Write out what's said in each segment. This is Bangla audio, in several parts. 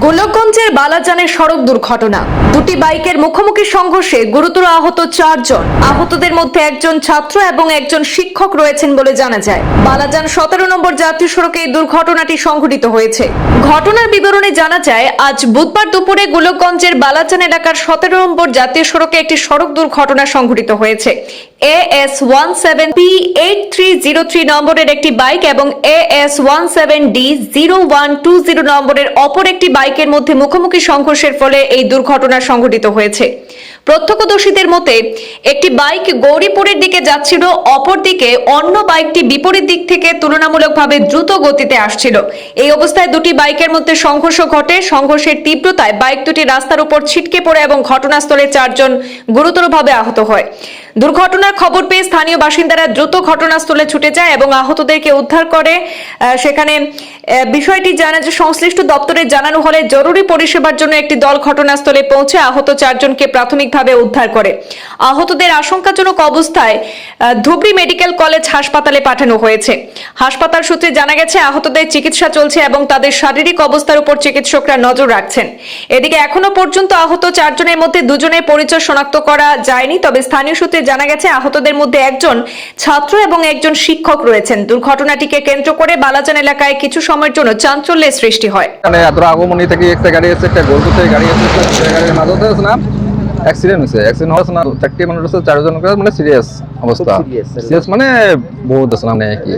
গোলকগঞ্জের বালাজানের সড়ক দুর্ঘটনা। দুটি বাইকের মুখোমুখি সংঘর্ষে গুরুতর আহত চারজন। আহতদের মধ্যে একজন ছাত্র এবং একজন শিক্ষক রয়েছেন বলে জানা যায়। বালাজান সতেরো নম্বর জাতীয় সড়কে এই দুর্ঘটনাটি সংঘটিত হয়েছে। ঘটনার বিবরণে জানা যায়, আজ বুধবার দুপুরে গোলকগঞ্জের বালাজান এলাকার সতেরো নম্বর জাতীয় সড়কে একটি সড়ক দুর্ঘটনা সংঘটিত হয়েছে। A S one seven P eight three zero three নম্বরের একটি বাইক এবং A S one seven D zero one two zero নম্বরের অপর একটি বাইকের মধ্যে মুখোমুখি সংঘর্ষের ফলে এই দুর্ঘটনা সংঘটিত হয়েছে। প্রত্যক্ষদর্শীদের মতে, একটি বাইক গৌরীপুরের দিকে যাচ্ছিল, অপরদিকে অন্য বাইকটি বিপরীত দিক থেকে তুলনামূলকভাবে দ্রুত গতিতে আসছিল। এই অবস্থায় দুটি বাইকের মধ্যে সংঘর্ষ ঘটে। সংঘর্ষের তীব্রতায় বাইক দুটি রাস্তার উপর ছিটকে পড়ে এবং ঘটনাস্থলে চারজন গুরুতরভাবে আহত হয়। দুর্ঘটনার খবর পেয়ে স্থানীয় বাসিন্দারা দ্রুত ঘটনাস্থলে ছুটে যায় এবং আহতদেরকে উদ্ধার করে। সেখানে বিষয়টি জানা যে সংশ্লিষ্ট দপ্তরে জানানো হলে জরুরি পরিষেবার জন্য একটি দল ঘটনাস্থলে পৌঁছে আহত চারজনকে প্রাথমিকভাবে উদ্ধার করে। আহতদের আশঙ্কাজনক অবস্থায় ধুবড়ী মেডিকেল কলেজ হাসপাতালে পাঠানো হয়েছে। হাসপাতাল সূত্রে জানা গেছে, আহতদের চিকিৎসা চলছে এবং তাদের শারীরিক অবস্থার উপর চিকিৎসকরা নজর রাখছেন। এদিকে এখনও পর্যন্ত আহত চারজনের মধ্যে দুজনের পরিচয় শনাক্ত করা যায়নি, তবে স্থানীয় সূত্রে জানা গেছে আহতদের মধ্যে একজন ছাত্র এবং একজন শিক্ষক রয়েছেন। দুর্ঘটনাটিকে কেন্দ্র করে বালাজান এলাকায় কিছু সময়ের জন্য চাঞ্চল্যের সৃষ্টি হয়। মানে এত আগমনী থেকে একটা গাড়ি আছে একটা গোলপুর থেকে গাড়ি আছে গাড়ির আছে না? অ্যাক্সিডেন্ট হয়েছে অ্যাক্সিডেন্ট না চারটি মানুষ আছে চারজন করে মানে সিরিয়াস অবস্থা। সিরিয়াস মানে বহুত আছে না মানে কি?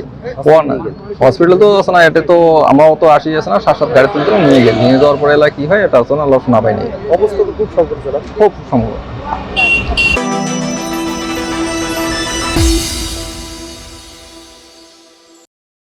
হসপিটাল তো আছে না এটা তো আমরাও তো আসি আছে না সাত সাত গাড়ি তুলতে নিয়ে গেল। নিয়ে যাওয়ার পরে এলা কি হয় এটা আছে না লস না পাইনি অবস্থা তো খুব সংকটজনক। খুব সম্ভব